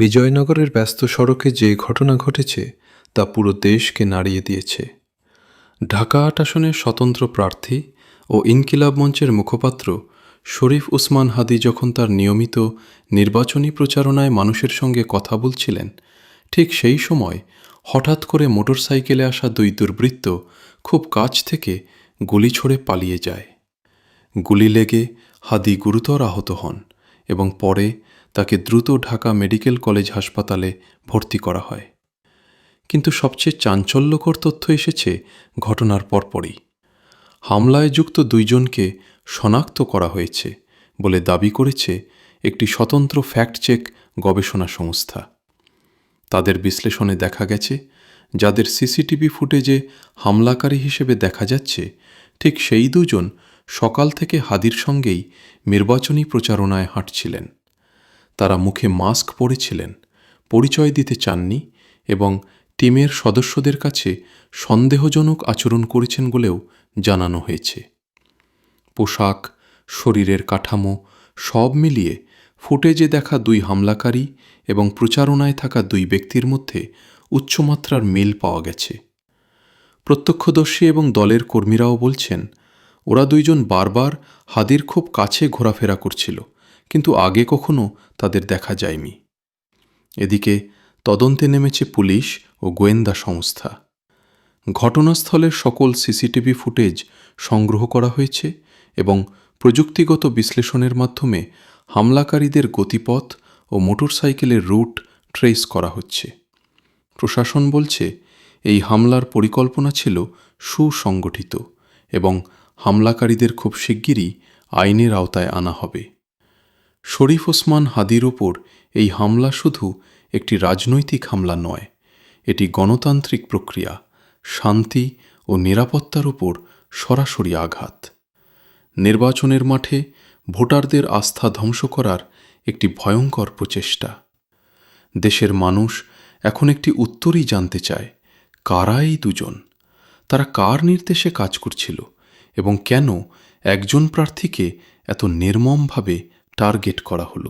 বিজয়নগরের ব্যস্ত সড়কে যে ঘটনা ঘটেছে, তা পুরো দেশকে নাড়িয়ে দিয়েছে। ঢাকা আট আসনের স্বতন্ত্র প্রার্থী ও ইনকিলাব মঞ্চের মুখপাত্র শরীফ উসমান হাদি যখন তার নিয়মিত নির্বাচনী প্রচারণায় মানুষের সঙ্গে কথা বলছিলেন, ঠিক সেই সময় হঠাৎ করে মোটরসাইকেলে আসা দুই দুর্বৃত্ত খুব কাছ থেকে গুলি ছড়ে পালিয়ে যায়। গুলি লেগে হাদি গুরুতর আহত হন। এবং পরে তাকে দ্রুত ঢাকা মেডিকেল কলেজ হাসপাতালে ভর্তি করা হয়। কিন্তু সবচেয়ে চাঞ্চল্যকর তথ্য এসেছে ঘটনার পরপরই। হামলায় যুক্ত দুইজনকে শনাক্ত করা হয়েছে বলে দাবি করেছে একটি স্বতন্ত্র ফ্যাক্ট চেক গবেষণা সংস্থা। তাদের বিশ্লেষণে দেখা গেছে, যাদের সিসিটিভি ফুটেজে হামলাকারী হিসেবে দেখা যাচ্ছে, ঠিক সেই দুজন সকাল থেকে হাদির সঙ্গেই নির্বাচনী প্রচারণায় হাঁটছিলেন। তারা মুখে মাস্ক পরেছিলেন, পরিচয় দিতে চাননি এবং টিমের সদস্যদের কাছে সন্দেহজনক আচরণ করেছেন বলেও জানানো হয়েছে। পোশাক, শরীরের কাঠামো সব মিলিয়ে ফুটেজে দেখা দুই হামলাকারী এবং প্রচারণায় থাকা দুই ব্যক্তির মধ্যে উচ্চমাত্রার মিল পাওয়া গেছে। প্রত্যক্ষদর্শী এবং দলের কর্মীরাও বলছেন ওরা দুইজন বারবার হাদির খুব কাছে ঘোরাফেরা করছিল, কিন্তু আগে কখনো তাদের দেখা যায়নি। এদিকে তদন্তে নেমেছে পুলিশ ও গোয়েন্দা সংস্থা। ঘটনাস্থলের সকল সিসিটিভি ফুটেজ সংগ্রহ করা হয়েছে এবং প্রযুক্তিগত বিশ্লেষণের মাধ্যমে হামলাকারীদের গতিপথ ও মোটরসাইকেলের রুট ট্রেস করা হচ্ছে। প্রশাসন বলছে, এই হামলার পরিকল্পনা ছিল সুসংগঠিত এবং হামলাকারীদের খুব শিগগিরই আইনের আওতায় আনা হবে। শরীফ ওসমান হাদির ওপর এই হামলা শুধু একটি রাজনৈতিক হামলা নয়, এটি গণতান্ত্রিক প্রক্রিয়া, শান্তি ও নিরাপত্তার উপর সরাসরি আঘাত। নির্বাচনের মাঠে ভোটারদের আস্থা ধ্বংস করার একটি ভয়ঙ্কর প্রচেষ্টা। দেশের মানুষ এখন একটি উত্তরই জানতে চায়, কারা এই দুজন? তারা কার নির্দেশে কাজ করছিল? এবং কেন একজন প্রার্থীকে এত নির্মমভাবে টার্গেট করা হলো?